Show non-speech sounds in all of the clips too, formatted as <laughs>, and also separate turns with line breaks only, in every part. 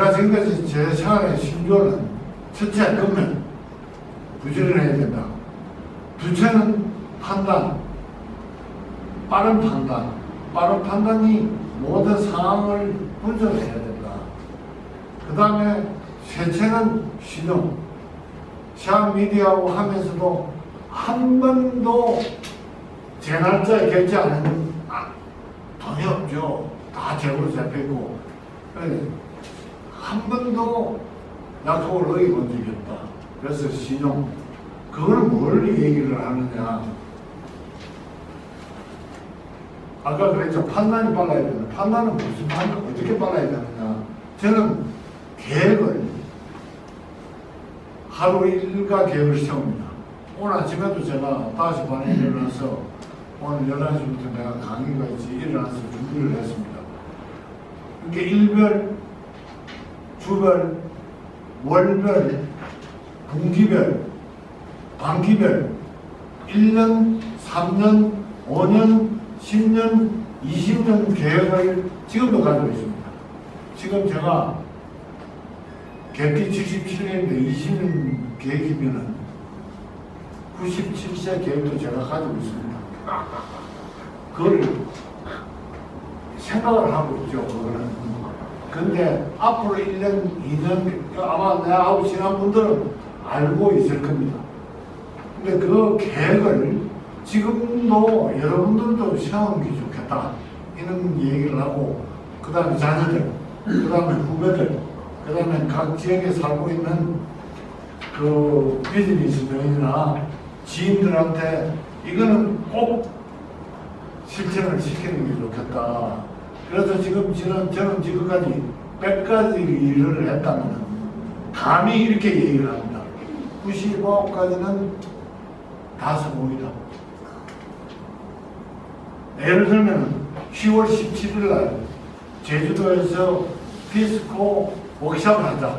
제가 지금까지 제 생활의 신조는 첫째 금면 부지런해야 된다. 둘째는 판단, 빠른 판단, 빠른 판단이 모든 상황을 분석해야 된다. 그 다음에 셋째는 신용. 시합 미디어하고 하면서도 한 번도 제 날짜에 결제 안 했는 아, 돈이 없죠. 다 재고로 잡혀있고. 예. 한 번도 약속을 어기본 적이 없다. 그래서 신용. 그걸 뭘 얘기를 하느냐. 아까 그랬죠. 판단이 빨라야 된다. 판단은 무슨 판단, 어떻게 빨라야 되느냐. 저는 계획을, 하루 일과 계획을 세웁니다. 오늘 아침에도 제가 5시 반에 일어나서 오늘 11시부터 내가 강의가 있지 일어나서 준비를 했습니다. 이렇게 일별, 주별, 월별, 분기별, 반기별, 1년, 3년, 5년, 10년, 20년 계획을 지금도 가지고 있습니다. 지금 제가 개피 77년인데 20년 계획이면은 97세 계획도 제가 가지고 있습니다. 그걸 생각을 하고 있죠, 그거는. 근데 앞으로 1년, 2년, 아마 내가 하고 지난 분들은 알고 있을 겁니다. 근데 그 계획을 지금도 여러분들도 세우는 게 좋겠다. 이런 얘기를 하고, 그 다음에 자녀들, 그 다음에 후배들, 그 다음에 각 지역에 살고 있는 그 비즈니스맨이나 지인들한테 이거는 꼭 실천을 시키는 게 좋겠다. 그래서 지금 저는, 저는 지금까지 100가지 일을 했다면 감히 이렇게 얘기를 합니다. 99까지는 다 성공이다. 예를 들면 10월 17일 날 제주도에서 피스코 워크숍을 한다.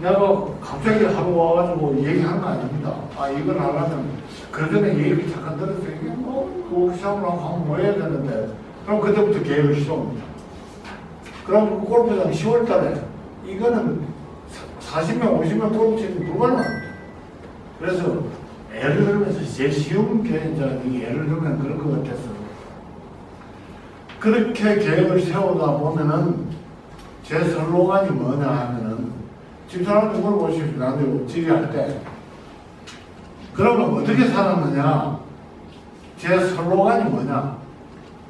내가 갑자기 하루 와가지고 얘기한 거 아닙니다. 아, 이걸 하려면, 그 전에 얘기 잠깐 들었어요. 이게 뭐, 워크숍을 하고 뭐 해야 되는데. 그럼 그때부터 계획을 시작합니다. 그럼 그 골프장 10월 달에, 이거는 40명, 50명 골프 치는 불가능합니다. 그래서, 예를 들면서 제일 쉬운 계획, 이제 예를 들면 그런 것 같아서. 그렇게 계획을 세우다 보면은, 제 슬로건이 뭐냐 하면은, 집사람한테 물어보십시오. 나도 지휘할 때. 그러면 어떻게 살았느냐? 제 슬로건이 뭐냐?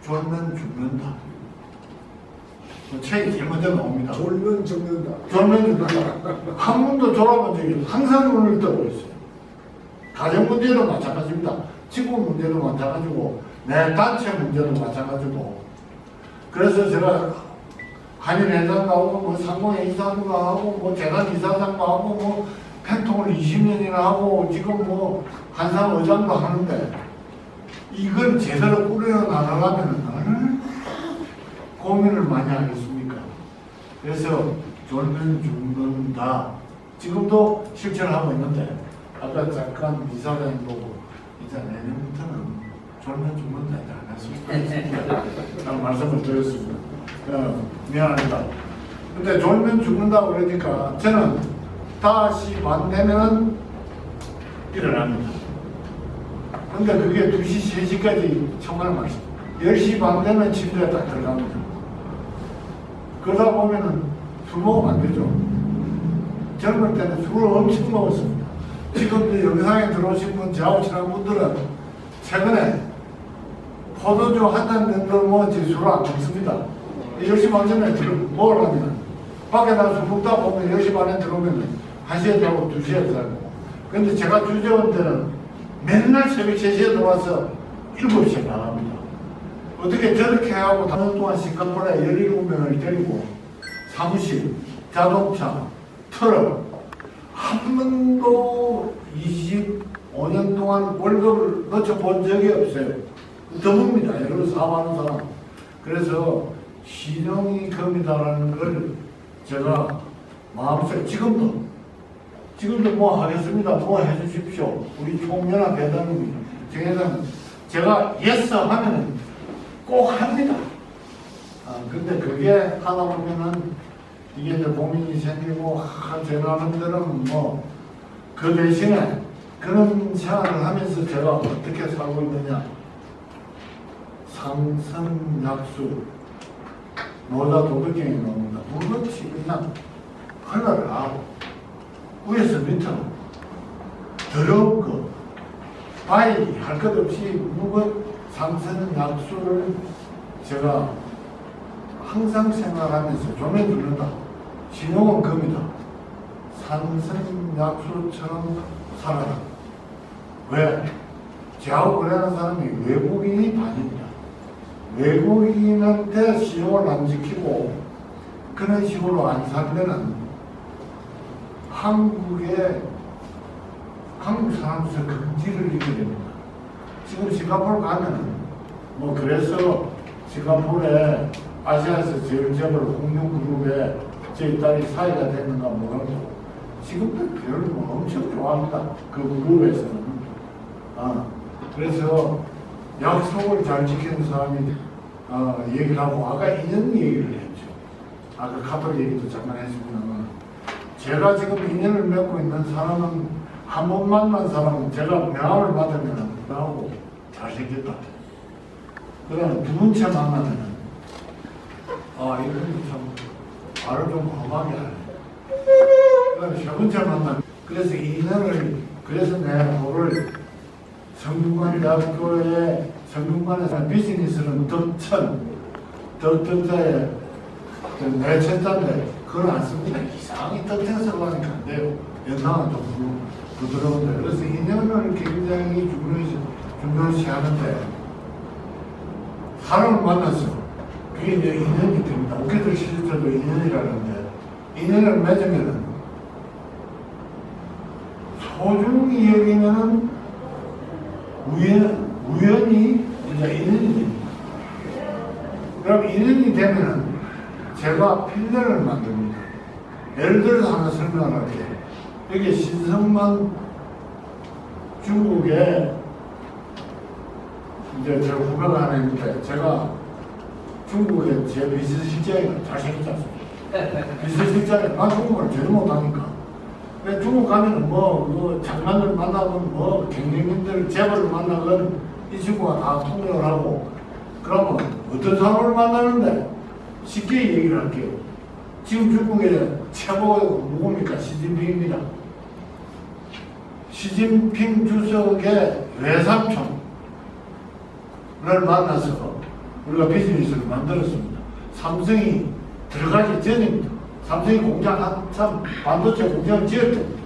졸면 죽는다. 그 책이 제일 먼저 나옵니다.
졸면 죽는다.
졸면 죽는다. 한 번도 졸아본 적이. 항상 눈을 뜨고 있어요. 가정 문제도 마찬가지입니다. 친구 문제도 마찬가지고, 내 단체 문제도 마찬가지고. 그래서 제가 한인 회장 나오고, 뭐 상공회 이사도 하고, 뭐 재단 이사장도 하고, 뭐 팬통을 20년이나 하고, 지금 뭐 한상 의장도 하는데, 이걸 제대로 꾸려 나가려면 얼마나 고민을 많이 하겠습니까? 그래서 졸면 죽는다. 지금도 실천하고 있는데, 아까 잠깐 이사장님 보고, 이제 내년부터는 졸면 죽는다. 이제 안. 라는 말씀을 드렸습니다. 어, 미안합니다. 근데 졸면 죽는다고 그러니까 저는 다시 만되면 일어납니다. 근데 그게 2시, 3시까지 정말 맛있어. 10시 반 되면 침대에 딱 들어갑니다. 그러다 보면은 술 먹으면 안 되죠. 젊을 때는 술을 엄청 먹었습니다. 지금 이 영상에 들어오신 분, 저하고 친한 분들은 최근에 포도주 한잔 정도 먹었지 술을 안 먹습니다. 10시 반 전에 들, 먹으려면 밖에 나가서 먹다 보면 10시 반에 들어오면 1시에 자고 2시에 자고 근데 제가 주재원 때는 맨날 새벽 3시에 들어와서 7시에 나갑니다. 어떻게 저렇게 하고 다년 동안 싱가포르에 17명을 데리고 사무실, 자동차, 트럭 한 번도 25년 동안 월급을 넣쳐본 적이 없어요. 드뭅니다. 여러분 사업하는 사람. 그래서 신용이 금이다라는 걸 제가 마음속에 지금도 지금도 뭐 하겠습니다. 뭐 해주십시오. 우리 총연합 회장님, 정회장 제가 예스 하면은 꼭 합니다. 아, 근데 그게 하다 보면은 이게 이제 고민이 생기고, 아, 제 나름대로는 뭐, 그 대신에 그런 생활을 하면서 제가 어떻게 살고 있느냐. 상선약수, 노자 도덕경이 나옵니다. 그냥 하늘을 하고, 위에서 밑으로, 더러운 거, 바이 할 것 없이 묵은 상선약수를 제가 항상 생각하면서 좀에 들른다. 신용은 금이다. 산선약수처럼 살아라. 왜? 저하고 그러는 사람이 외국인이 반입니다. 외국인한테 신용을 안 지키고 그런 식으로 안 살면은 한국에 한국 사람으로서 금지를 입게 됩니다. 지금 싱가포르 가면은 뭐 그래서 싱가포르에 아시아에서 제일 재벌 홍룡그룹에 저희 딸이 사회가 됐는가 모르고 지금도 별로 뭐 엄청 좋아합니다. 그 그룹에서는. 아, 그래서 약속을 잘 지키는 사람이 어, 얘기를 하고 아까 인연 얘기를 했죠. 아까 카톡 얘기도 잠깐 했습니다만 제가 지금 인연을 맺고 있는 사람은 한 번 만난 사람은 제가 명함을 받으면 나하고 잘생겼다. 그 다음에 두 번째 만나면은 아 이분이 참 말을 좀 험하게 하네. 그 다음에 세 번째 만나면 그래서 인연을 그래서 내가 뭐를 성균관대학교에 성균관에서 비즈니스는 덕천 덕천자에 내천자인데 그걸 안 씁니다. 이상하게 덕천서로 하니까 안 돼요. 연상은 좀 부- 부드러운데 그래서 인연을 굉장히 중요시, 중요시 하는데 사람을 만났어. 그게 이제 인연이 됩니다. 오케들 실제도 인연이라는데 인연을 맺으면은 소중히 여기면은 우연, 우연히 이제 인연이 됩니다. 그럼 인연이 되면은 제가 필름을 만듭니다. 예를 들어서 하나 설명을 할게요. 여기 신성만 중국에 이제 제 후배가 하나 있는데 제가 중국에 제 비서실장이 잘생겼지 않습니까? <laughs> 비서실장이 나 중국어를 제대로 못하니까 중국 가면은 뭐, 뭐 장관들 만나건 뭐 경쟁인들 재벌을 만나건 이 친구가 다 통역을 하고 그러면 어떤 사람을 만나는데 쉽게 얘기를 할게요. 지금 중국의 최고가 누굽니까? 시진핑입니다. 시진핑 주석의 외삼촌을 만나서 우리가 비즈니스를 만들었습니다. 삼성이 들어가기 전입니다. 삼성이 공장 한참 반도체 공장을 지을 때입니다.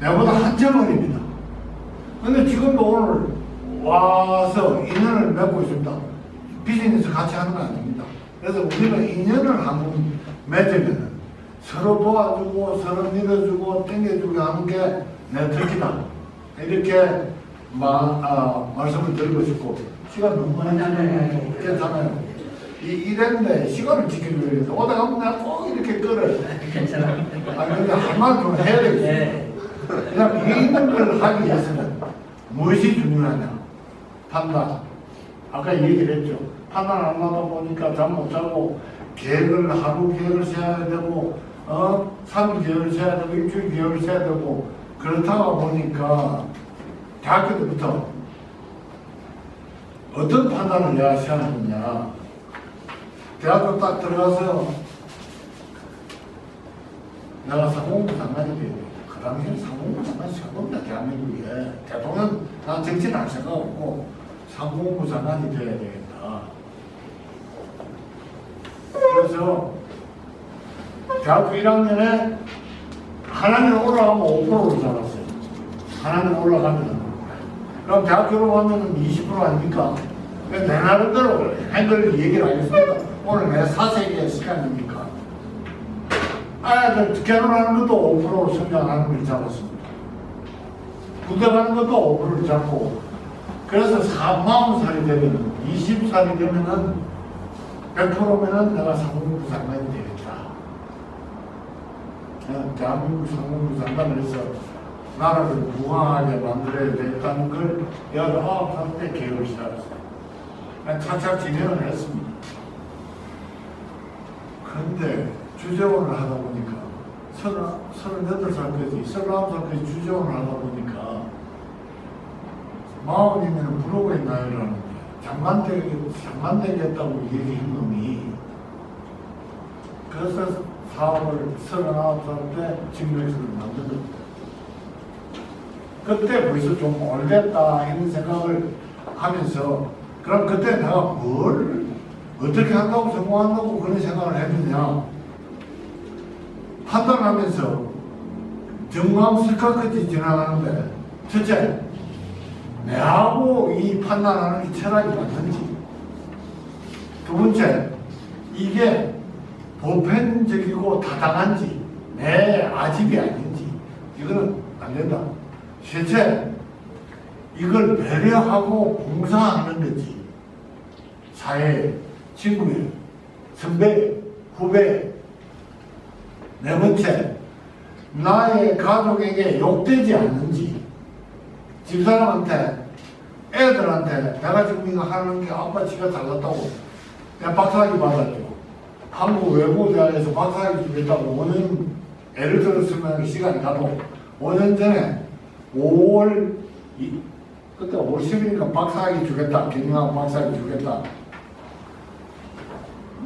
내보다 한참 어립니다. 근데 지금도 오늘 와서 인연을 맺고 있습니다. 비즈니스 같이 하는 거 아닙니다. 그래서 우리는 인연을 한번 맺으면 서로 도와주고 서로 밀어주고 땡겨주고 하는 게 내 특기다. 이렇게 마, 아, 말씀을 드리고 싶고 시간 너무 많이. 괜찮아요. 이, 이랬는데 시간을 지키기 위해서 오다 가면 내가 꼭 이렇게 끌어요.
괜찮아.
아 근데 한마디 좀 해야 되겠어요.
네.
그다음 이 있는 걸 하기 위해서는 무엇이 중요하냐? 판단. 아까 얘기를 했죠. 판단 안 하다 보니까 잠 못 자고 계획을 하루 계획을 세야 되고 어 3일 계획을 세야 되고 일주일 계획을 세야 되고 그렇다가 보니까 대학교 때부터 어떤 판단을 내가 세웠느냐 대학교 딱 들어가서 내가 상공부 장관이 돼야 돼. 그 당시에 상공부 장관이 최고입니다. 대한민국에. 대통령, 난 정치는 할 생각 없고 상공부 장관이 돼야 되 그래서 대학교 1학년에 하나님 올라가면 5%를 잡았어요. 하나님 올라가면. 그럼 대학교로 가면 20% 아닙니까? 내 나름대로 행글 얘기를 하겠습니다. 오늘 내 사세기의 시간이니까. 아이들 결혼하는 것도 5% 성장하는 걸 잡았습니다. 군대 가는 것도 5%를 잡고, 그래서 4, 40살이 되면, 20살이 되면은 100%면은 내가 상무부 장관이 되겠다. 그냥 대한민국 상무부 장관을 해서 나라를 부강하게 만들어야 되겠다는 걸 19살 때 계획을 시작했어요. 그냥 차차 진행을 했습니다. 근데 주재원을 하다 보니까 서른, 서른여덟 살까지, 서른아홉 살까지 주재원을 하다 보니까 마흔이면 부록의 나이라는데 장관 되겠, 장관 되겠다고 얘기한 놈이 그래서 사업을 서른아홉 살때 직무회사를 만든 겁니다. 그때 벌써 좀 오래됐다 이런 생각을 하면서 그럼 그때 내가 뭘 어떻게 한다고 성공한다고 그런 생각을 했느냐 판단하면서 정말 슬까지 지나가는데 첫째 내하고 이 판단하는 이 철학이 맞는지. 두 번째 이게 보편적이고 타당한지 내 아집이 아닌지 이거는 안 된다. 셋째 이걸 배려하고 봉사하는 거지. 사회 친구에 선배 후배. 네 번째 나의 가족에게 욕되지 않는지. 집사람한테 애들한테 내가 지금 이거 하는 게 아빠 지가 잘났다고. 내가 박사학위 받았죠 한국 외국대학에서 박사학위 주겠다고 5년 예를 들었으면 시간이 가도 5년 전에 5월 이, 그때 5월 10일이니까 박사학위 주겠다. 경영학 박사학위 주겠다.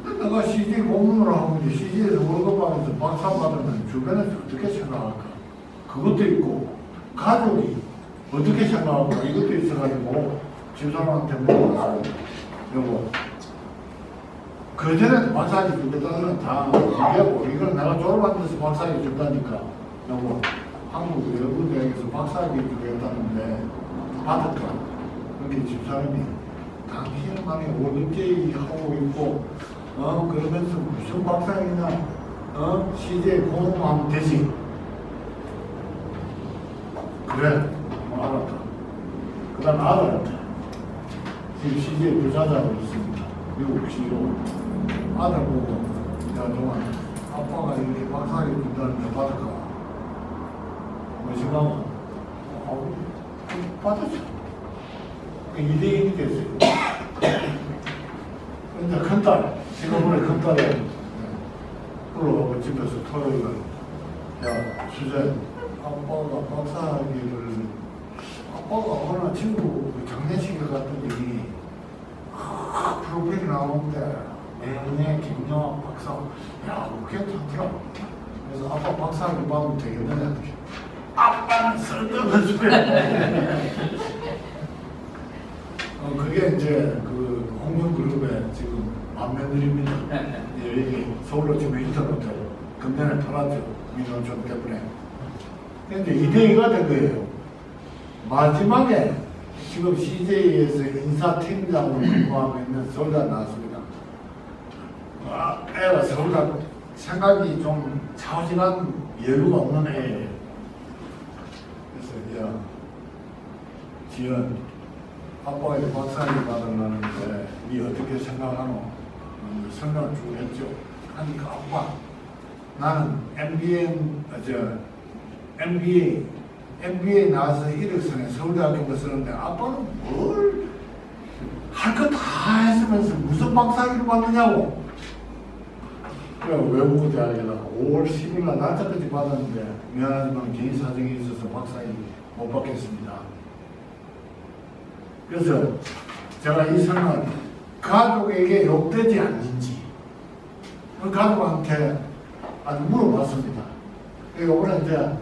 근데 내가 CG 공문을 하고 이제 CG에서 월급 받아서 박사 받으면 주변에서 어떻게 생각할까? 그것도 있고 가족이 어떻게 생각할까 이것도 있어가지고 집사람한테 물어봤어요 여보 그 전에 박사학위 주겠다는 다 얘기하고 이걸 내가 데서 박사학위 준다니까. 여보 한국 외국대학에서 박사학위 주겠다는데 받을까? 그게 집사람이 만에 월급제의 하고 있고 어 그러면서 무슨 박사학위나 어 시제 공부하면 되지? 그래. 뭐 알았다. 그 다음 아들한테 지금 시제 부사장으로 있습니다. 미국 CEO 아들 보고 야 동안 아빠가 이렇게 박사학위 준다는데 받을까? 뭐지만 어, 받았죠. 그 2대1이 됐어요. 근데 큰딸, 지금번에 큰딸이 불러가고 집에서 토요일날 야, 수재, 아빠가 박사학위를 아빠가 어느 친구 그 장례식에 갔더니 아, 프로필이 나오는데 내년에 김영학 박사 야, 그게 좋더라. 그래서 아빠 박사학위 받으면 되겠네. 아빠는 쓸데없는 소리. 어, 그게 이제 그 홍명그룹의 지금 맏며느리입니다. 예, 여기 서울로 지금 인터넷으로 금년에 팔았죠. 민원촌 때문에. 근데 이제 2대2가 된 거예요. 마지막에 지금 CJ에서 인사팀장으로 근무하고 있는 서울대 나왔습니다. 아, 애가 서울대 생각이 좀 차오진한 여유가 없는 애예요. 그래서 야 지연 아빠가 이제 박사학위 받으려는데 니 어떻게 생각하노? 음, 설명을 쭉 했죠. 하니까 아빠 나는 MBA 어, 저 MBA MBA 나와서 1억 선에 서울대학교 쓰는데 아빠는 뭘 할 거 다 했으면서 무슨 박사학위를 받느냐고. 그래 외국 대학에다가 5월 10일 날 날짜까지 받았는데 미안하지만 개인 사정이 있어서 박사학위 못 받겠습니다. 그래서 제가 이 설명 가족에게 욕되지 않는지 그 가족한테 아주 물어봤습니다. 그러니까 오늘 이제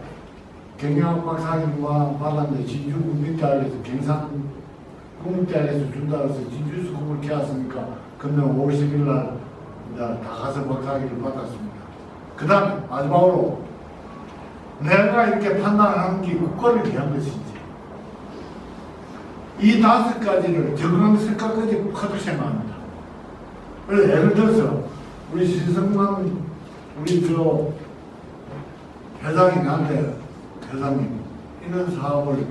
경영학 박사학위만 받았는데 진주 국립대학에서 경산 국립대학에서 준다 해서 진주에서 공을 개왔으니까 금년 5월 10일 날 이제 다 가서 박사학위를 받았습니다. 그 다음에 마지막으로 내가 이렇게 판단하는 게 국가를 위한 것인지 이 다섯 가지를 정강석까지 커도 생각합니다. 그래서 예를 들어서 우리 신성만 우리 저 회장이 나한테 회장님 이런 사업을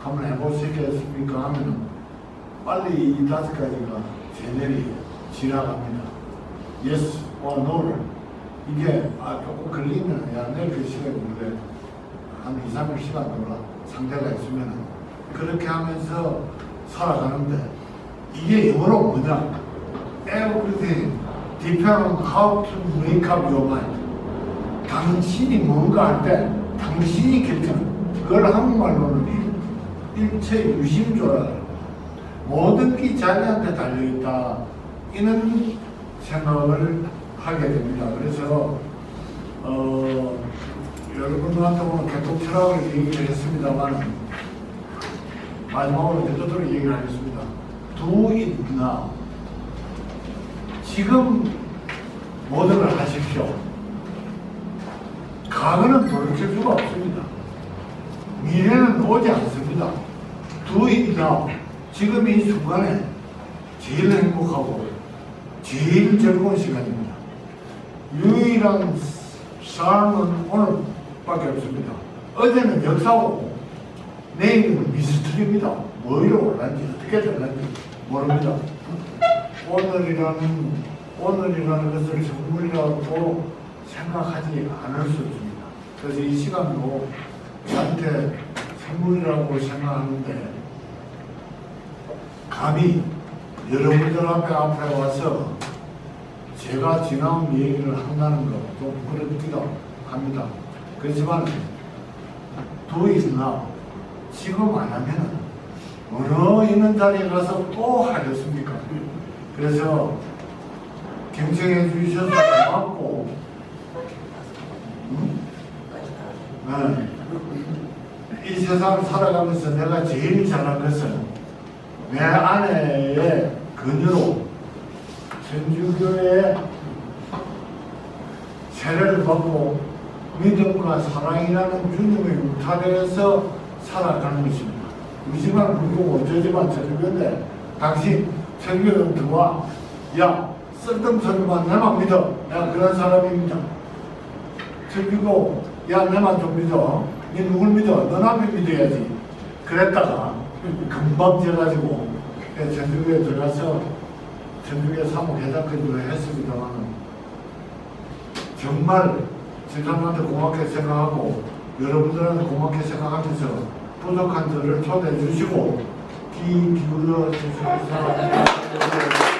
한번 해보시겠습니까 하면 빨리 이 다섯 가지가 제대로 지나갑니다. yes or no를 이게 아 조금 걸리면 야 내일 그 시간에 그래 한 2, 3일 시간 돌아 상대가 있으면 그렇게 하면서 살아가는데 이게 영어로 뭐냐? everything depend on how to make up your mind. 당신이 뭔가 할때 당신이 결정. 그걸 한국말로는 일- 일체 유심조라. 모든 게 자기한테 달려있다. 이런 생각을 하게 됩니다. 그래서 어, 여러분들한테 오늘 개통 철학을 얘기를 했습니다만 마지막으로 대도록 얘기를 하겠습니다. It now. 지금 모든 걸 하십시오. 과거는 돌이킬 수가 없습니다. 미래는 오지 않습니다. Now. 지금 이 순간에 제일 행복하고 제일 즐거운 시간입니다. 유일한 삶은 오늘밖에 없습니다. 어제는 역사고 내일은 미스터리입니다. 뭐로 올란지 어떻게 될란지 모릅니다. 오늘이라는 오늘이라는 것을 선물이라고 생각하지 않을 수 없습니다. 그래서 이 시간도 저한테 선물이라고 생각하는데 감히 여러분들 앞에 앞에 와서 제가 지나온 얘기를 한다는 것도 부끄럽기도 합니다. 그렇지만 do now. 지금 안 하면 어느 있는 자리에 가서 또 하겠습니까? 그래서 경청해 주셔서 고맙고 음? 네. 이 세상 살아가면서 내가 제일 잘한 것은 내 아내의 그녀로 천주교의 세례를 받고 믿음과 사랑이라는 주님의 울타리에서 살아가는 것입니다. 우지만 불고 어쩌지만 천주교인데 당신 천주교 들어와 야 쓸데없는 내만 믿어 내가 그런 사람입니다. 천주교 야 내만 좀 믿어. 니 누굴 믿어? 너 남편 믿어야지. 그랬다가 금방 져가지고 천주교에 들어가서 천주교 사무회장까지도 했습니다만 정말 세상한테 고맙게 생각하고 여러분들한테 고맙게 생각하면서 부족한 저를 초대해 주시고 귀 기울여 주셔서